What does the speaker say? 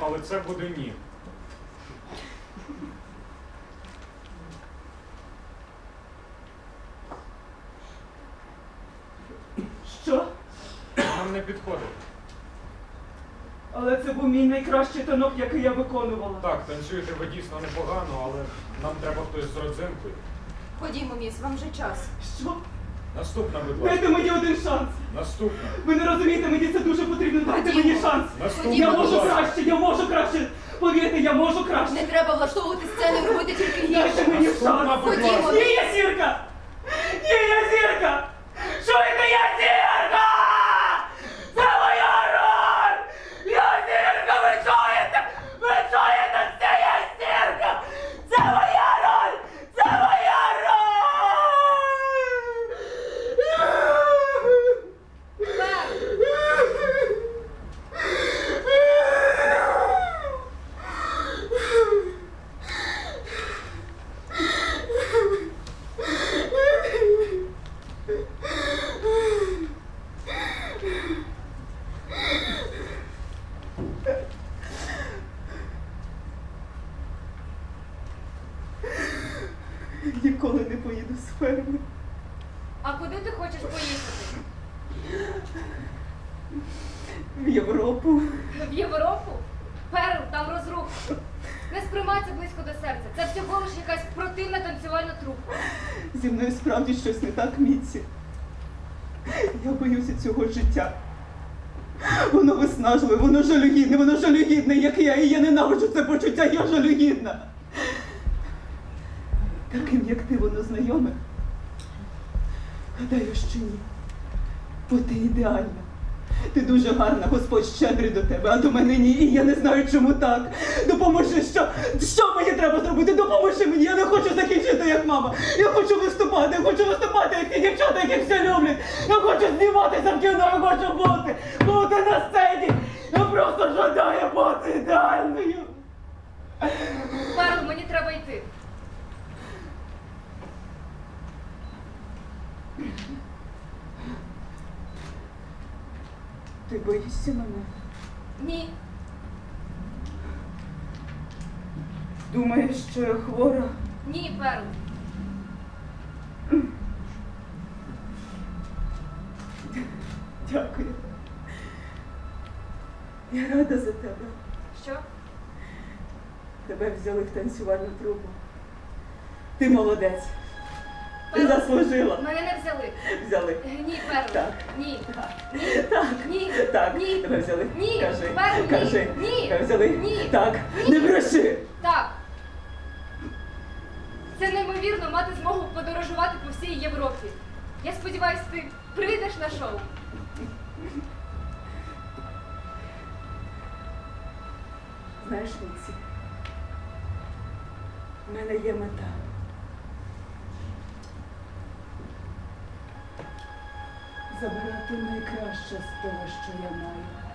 але це буде ні. Що? Нам не підходить. Але це був мій найкращий танок, який я виконувала. Так, танцюєте ви дійсно непогано, але нам треба хтось з родзинкою. Ходімо, міс, вам вже час. Що? Наступна, будь ласка. Дайте мені один шанс. Наступна. Ви не розумієте, мені це дуже потрібно. Дайте мені шанс. Наступна, Я будь можу ласка. краще, я можу краще. Повірте, я можу краще. Не треба влаштовувати сцени робити тільки Дайте гірше. мені Наступна, шанс. будь Ходімо. ласка. Ні, я зірка! Ні, я зірка! Чуєте, я зірка! Це моя роль! Я зірка, ви чуєте? Ви чуєте, це я зірка! Це моя роль! Це моя Ніколи не поїду з ферми. А куди ти хочеш поїхати? В Європу. В Європу? Перл, там розрух. Не сприймай це близько до серця. Це всього лиш якась противна танцювальна трупа. Зі мною справді щось не так, Міці. Я боюся цього життя. Воно виснажливе, воно жалюгідне, воно жалюгідне, як я, і я ненавиджу це почуття, я жалюгідна. Таким, як ти, воно знайоме. Гадаю, що ні. Бо ти ідеальна. Ти дуже гарна, Господь щедрий до тебе, а до мене ні. І я не знаю, чому так. Допоможи, що, що мені треба зробити? Допоможи мені. Я не хочу закінчити як мама. Я хочу виступати, я хочу виступати, як ті дівчата, яких всі люблять. Я хочу зніматися в кіно, я хочу бути, бути на сцені. Я просто жадаю бути ідеальною. Перл, мені треба йти. Ти боїшся мене? Ні. Думаєш, що я хвора? Ні, Перл. Дякую. Я рада за тебе. Що? Тебе взяли в танцювальну трупу. Ти молодець. Ти заслужила. Мене не взяли. Взяли. Ні, Перл. Так. Ні. Так. Ні. Так. Ні. Так. Ні. Тебе взяли. Ні. Кажи. Перл, ні. Кажи. Ні. Тебе взяли. Ні. Так. Ні. Не бреши. Так. Це неймовірно мати змогу подорожувати по всій Європі. Я сподіваюся, ти прийдеш на шоу. Знаєш, Міці, в мене є мета. Забирати найкраще з того, що я маю.